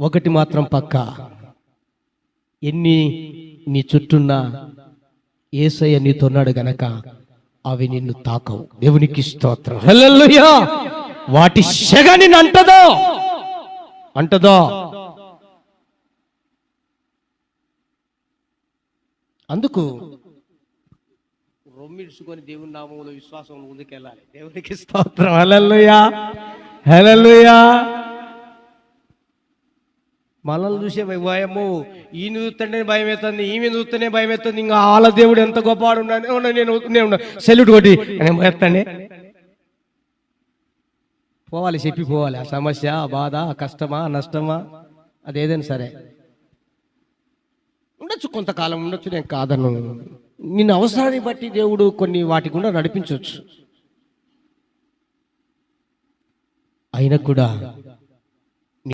ఒకటి మాత్రం పక్క. ఎన్ని నీ చుట్టూన్న ఏసయ్య నీతోన్నాడు గనక అవి నిన్ను తాకవు. దేవునికి స్తోత్రం. హల్లెలూయా! వాటి సెగ నిన్ను అంటదో? అంటదో? అందుకు రొమ్మిడుచుకొని దేవుని నామంలో విశ్వాసం ముందుకెళ్ళాలి. దేవునికి స్తోత్రం. హల్లెలూయా! హల్లెలూయా! మనల్ని చూసే భయము. ఈయన చూస్తేనే భయం అవుతుంది ఈమె చూస్తేనే భయం అవుతుంది ఇంకా వాళ్ళ దేవుడు ఎంత గొప్పవాడు ఉన్నాడు నేను నేను సెల్యూట్ కొట్టి. నేను పోతానే పోవాలి చెప్పి పోవాలి. ఆ సమస్య ఆ బాధ ఆ కష్టమా నష్టమా? అది ఏదైనా సరే. ఉండొచ్చు కొంతకాలం ఉండొచ్చు నేను కాదను. నిన్న అవసరాన్ని బట్టి దేవుడు కొన్ని వాటి గుండా నడిపించవచ్చు. అయినా కూడా